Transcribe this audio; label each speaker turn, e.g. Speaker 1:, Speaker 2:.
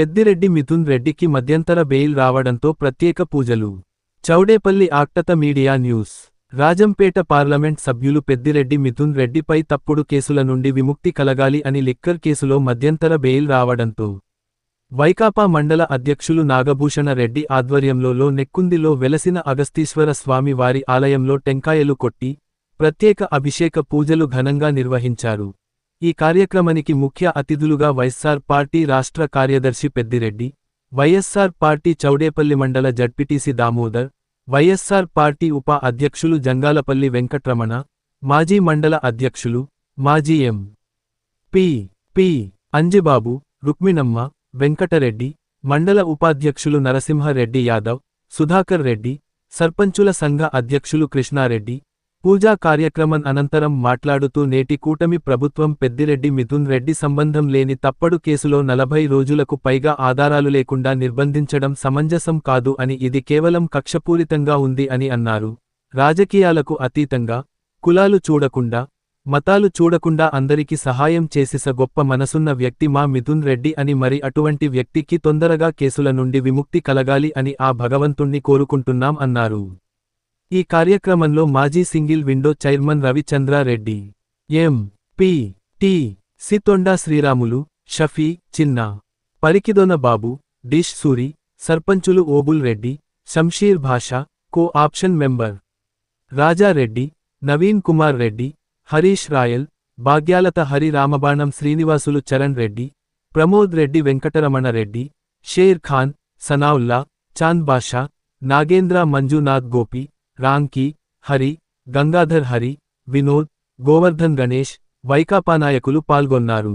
Speaker 1: పెద్దిరెడ్డి మిథున్ రెడ్డికి మధ్యంతర బెయిల్ రావడంతో ప్రత్యేక పూజలు. చౌడేపల్లి ఆక్టత మీడియా న్యూస్. రాజంపేట పార్లమెంట్ సభ్యులు పెద్దిరెడ్డి మిథున్ రెడ్డిపై తప్పుడు కేసుల నుండి విముక్తి కలగాలి అని లిక్కర్ కేసులో మధ్యంతర బెయిల్ రావడంతో. వైకాపా మండల అధ్యక్షులు నాగభూషణ రెడ్డి ఆధ్వర్యంలో నెక్కుందిలో వెలసిన అగస్తీశ్వర స్వామి వారి ఆలయంలో టెంకాయలు కొట్టి ప్రత్యేక అభిషేక పూజలు ఘనంగా నిర్వహించారు. ఈ కార్యక్రమానికి ముఖ్య అతిథులుగా వైఎస్సార్ పార్టీ రాష్ట్ర కార్యదర్శి పెద్దిరెడ్డి వైఎస్సార్ పార్టీ చౌడేపల్లి మండల జడ్పిటిసి దామోదర్ వైఎస్సార్ పార్టీ ఉప అధ్యక్షులు జంగాలపల్లి వెంకట్రమణ మాజీ మండల అధ్యక్షులు మాజీ M. P. P. Anjibabu Rukminamma Venkatareddy మండల ఉపాధ్యక్షులు నరసింహారెడ్డి యాదవ్ సుధాకర్ రెడ్డి సర్పంచుల సంఘ అధ్యక్షులు కృష్ణారెడ్డి పూజా కార్యక్రమం అనంతరం మాట్లాడుతూ నేటి కూటమి ప్రభుత్వం పెద్దిరెడ్డి మిథున్ రెడ్డి సంబంధం లేని తప్పడు కేసులో నలభై రోజులకు పైగా ఆధారాలు లేకుండా నిర్బంధించడం సమంజసం కాదు అని ఇది కేవలం కక్షపూరితంగా ఉంది అని అన్నారు. రాజకీయాలకు అతీతంగా కులాలు చూడకుండా మతాలు చూడకుండా అందరికి సహాయం చేసిస గొప్ప మనసున్న వ్యక్తి మా మిథున్ రెడ్డి అని మరి అటువంటి వ్యక్తికి తొందరగా కేసుల నుండి విముక్తి కలగాలి అని ఆ భగవంతుణ్ణి కోరుకుంటున్నాం అన్నారు. ఈ కార్యక్రమంలో మాజీ single window chairman Ravichandrareddy M. P. T. సితొండా Sriramulu Shafi Chinna Parikidona Babu dish Suri సర్పంచులు Obul Reddy Shamsheer Basha co option member Rajareddy Naveen Kumar Reddy Harish Royal Bhagyalatha Hari Ramabanam Srinivasulu Charan Reddy Pramod Reddy Venkataramana Reddy Sher Khan Sanaullah Chand Basha Nagendra Manjunath Gopi Ramky Hari Gangadhar Hari Vinod Govardhan Ganesh Vaikapa నాయకులు పాల్గొన్నారు.